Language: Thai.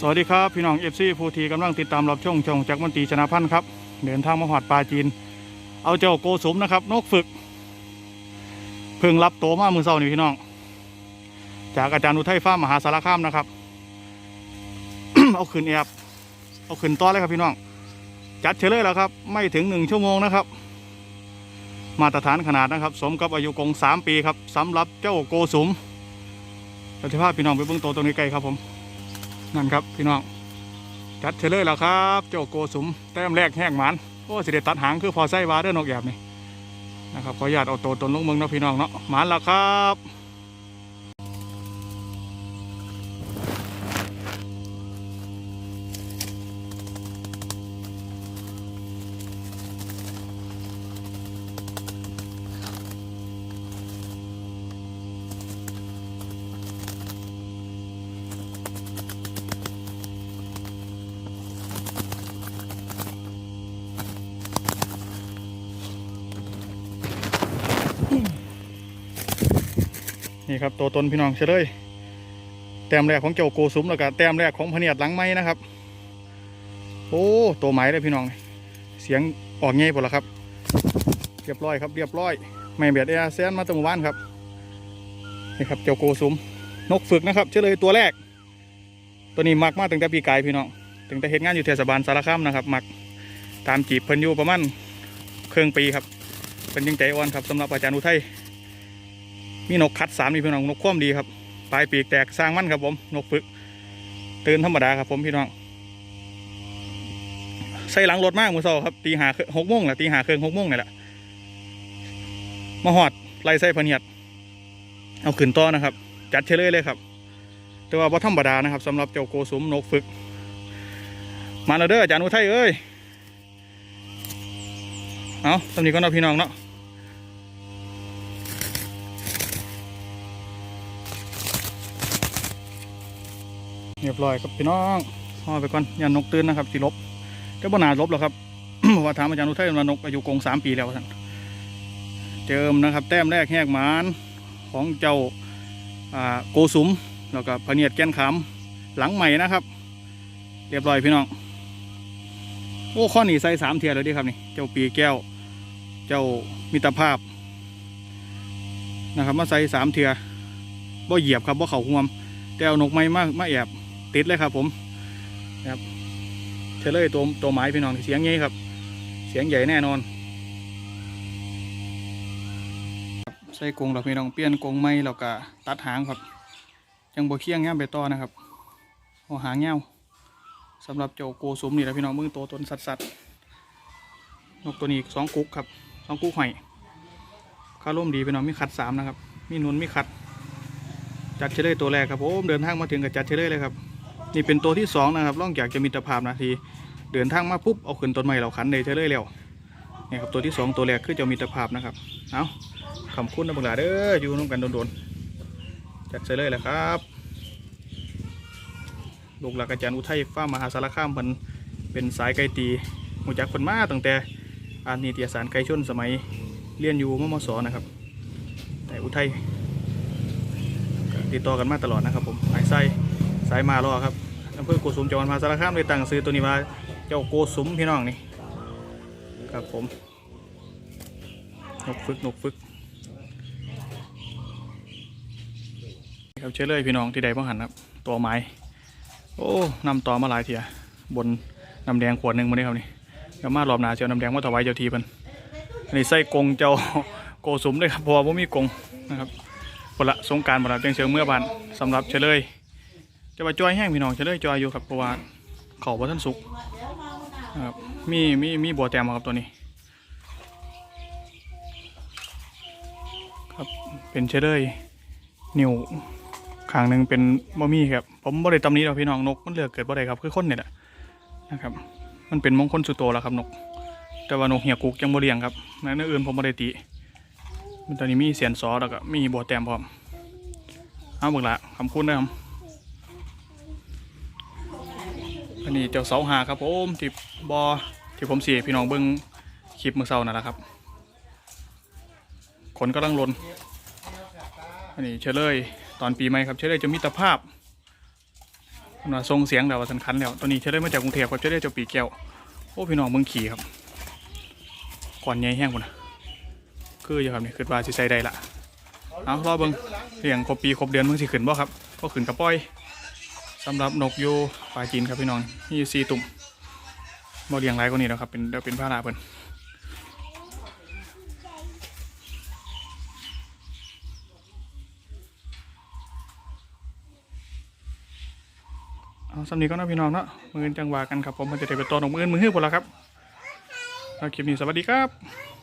สวัสดีครับพี่น้องเอฟซีผู้ทีกำลังติดตามรับชมช่องจากมันตีชนะพันธ์ครับเดินทางมาหอดปลาจีน เอาเจ้าโกสมนะครับ นกฝึก เพิ่งรับโตมามือเศร้านี่พี่น้อง จากอาจารย์อุทัยฟ้ามหาสารคามนะครับ เอาขึ้นแอบเอาขึ้นต้อนเลยครับพี่น้อง จัดเฉลยแล้วครับ ไม่ถึงหนึ่งชั่วโมงนะครับ มาตรฐานขนาดนะครับ สมกับอายุกงสามปีครับสำหรับเจ้าโกสมเราจะพาพี่น้องไปเบื้องโตตรงนี้ไกลครับผม นั่นครับพี่น้องจัดเฉลยแล้วครับ เจ้าโกสุมแต้มแรกแห้งหมันโอ้สิเดตัดหางคือพอไส้วาเด้อนกแอบนี่นะครับขออนุญาตเอาตัวตนลงเมืองเนาะพี่น้องเนาะหมันแล้วครับ นี่ครับตัวตนพี่น้องเฉลยแต้มแรกของเจ้าโกสุมแล้วก็แต้มแรกของพเนียดหลังไม้นะครับ โอ้ตัวไม้เลยพี่น้อง เสียงออกเงี้ยหมดแล้วครับ เรียบร้อยครับเรียบร้อย ไม่เบียดเออาเซียนมาตั้งหมู่บ้านครับนี่ครับเจ้าโกสุมนกฝึกนะครับเฉลยตัวแรก ตัวนี้มักมาตั้งแต่ปีกายพี่น้องตั้งแต่เห็นงานอยู่เทศบาลสารคามนะครับ มักตามจีบเพิ่นอยู่ประมาณครึ่งปีครับเป็นยังใจอ่อนครับสำหรับอาจารย์อุทัย มีนกคัดสามนี่พี่น้องนกคว่ำดีครับปลายปีกแตกสร้างมั่นครับผมนกฝึกตื่นธรรมดาครับผมพี่น้องใส่หลังรถมากมือเช้าครับตีหาหกโมงแหละตีหาเครื่องหกโมงนี่แหละมาหอดไล่ใส่พเนียด เอาขึ้นต่อนะครับ จัดเฉลยเลยครับ แต่ว่าบ่ธรรมดานะครับสำหรับเจ้าโกสุมนกฝึก มาแล้วเด้ออาจารย์อุทัยเอ้ยเอาสำนีก็นาพี่น้องเนาะ เรียบร้อยครับพี่น้องห่อไปก่อนอย่านกตื่นนะครับสิลบแต่บ่นาลบหรอกครับว่าถามอาจารย์อุทัยว่านกอายุกงสามปีแล้วท่านเจิมนะครับ แต้มแรกแหกหมานของเจ้าโกสุมแล้วก็พเนียดแก้นขามหลังใหม่นะครับ เรียบร้อยพี่น้องโอ้ข้อนี้ใส่สามเทียรเลยดิครับนี่เจ้าปีแก้ว เจ้ามิตรภาพนะครับมาใส่สามเทียร์บ่เหยียบครับบ่เข่าห่วมแต่เอานกไม้มามาแอบ ติดเลยครับ ผมนะครับเฉลยตัวตัวไม้พี่น้องเสียงใหญ่ครับ เสียงใหญ่แน่นอนใส่กรงเราพี่น้องเปลี่ยนกรงไม้แล้วก็ตัดหางครับยังบ่เคียงแง่ไปต่อนะครับเอหางเงาสำหรับเจ้าโกสุมนี่แหละพี่น้องมือโตวตนสัดสัดๆนกตัวนี้สองกุ๊กครับสองกุ๊กหอยข้าร่มดีพี่น้องมีขัดสามนะครับ มีหนุนมีขัดจัดเฉลยตัวแรกครับผมเดินทางมาถึงกับจัดเฉลยเลยครับ นี่เป็นตัวที่สองนะครับล่องจากจะมีตภาพนาทีเดินทางมาปุ๊บเอาขึ้นต้นไม้เราขันเลยเฉลยเร็วนี่ครับตัวที่สองตัวแรกคือจะมีตภาพนะครับเอาขอบคุณนะบังหลาเด้ออยู่ร่วมกันโดนๆจัดเฉลยแล้วครับลูกหลักอาจารย์อุทัยฟ้ามมหาสารคามเพิ่นเป็นสายไก่ตีหูจักเพิ่นมาตั้งแต่อานิตยสารไก่ชนสมัยเรียนอยู่มมสนะครับ แต่อุทัยติดต่อกันมาตลอดนะครับผมสายไส้ สายมารอครับอำเภอโกสุมจังหวัดมหาสารคามเลยตั้งซื้อตัวนี้มาเจ้าโกสุมพี่น้องนี่ครับผมนกฝึกนกฝึกครับเชื่อเลยพี่น้องที่ใดบ้าหันครับตัวไม้โอ้นำต่อมาหลายเทียบนน้ำแดงขวดหนึ่งมาได้ครับนี่เดี๋ยวมารอบหนาเจ้าน้ำแดงมาถวายเจ้าทีมันนี้ไส้กงเจ้าโกสุมเลยครับเพราะว่ามีกงนะครับพละสงการบรรดาเพียงเชิงเมื่อบานสำหรับเฉลย จะมาจอยแห้งพี่น้องเฉลยจอยอยู่ครับเพราะว่าเขาบ่ทันสุกครับมีมีมีบัวแตมครับตัวนี้ ครับเป็นเฉลยนิ้วขางหนึ่งเป็นบ่มีครับผมบ่ได้ตำนี้หรอกพี่น้องนกมันเลือกเกิดบ่ได้ครับคือคนเนี่ยแหละนะครับ มันเป็นมงคลสุดโตแล้วครับนก แต่ว่านกเหี่ยกุกยังบ่เลี้ยงครับในอื่นผมบ่ได้ติมันตอนนี้มีเสียนซอแล้วก็มีบัวแต้มพร้อมเอาบิกละคำคุณนะครับ อันนี้เจ้าเสาหาครับผมที่บอที่ผมเสียพี่น้องเบิ้งคลิปเมื่อเช้านั่นแหละครับขนกำลังลนอันนี้เชลเลยตอนปีใหม่ครับเชลเลยจะมีตรภาพน่าทรงเสียงแล้วว่าสันคันแล้วตัวนี้เชื่อได้มาจากกรุงเทพครับเชื่อได้เจ้าปีแก้วโอ้พี่น้องเมืองขี่ครับก่อนใหญ่แห้งพุ่นะคืออยู่ครับนี่คือว่าสิใส่ได้ละเอารอเบิ่งเลี้ยงครบปีครบเดือนมึงสิขึ้นบ่ครับก็ขึ้นกระป้อย สำหรับนกยูปลาจีนครับพี่น้องมีอยู่สี่ตุ่มบ่เลี้ยงหลายกว่านี้แล้วครับเป็นเดี๋ยวเป็นผ้าลาเพิ่นเอาสำนีก็นะพี่น้องเนาะมือนจังหวากันครับผมมันจะได้ไปตอนของมือนมือฮื้อหมดแล้วครับเอาคลิปนี้สวัสดีครับ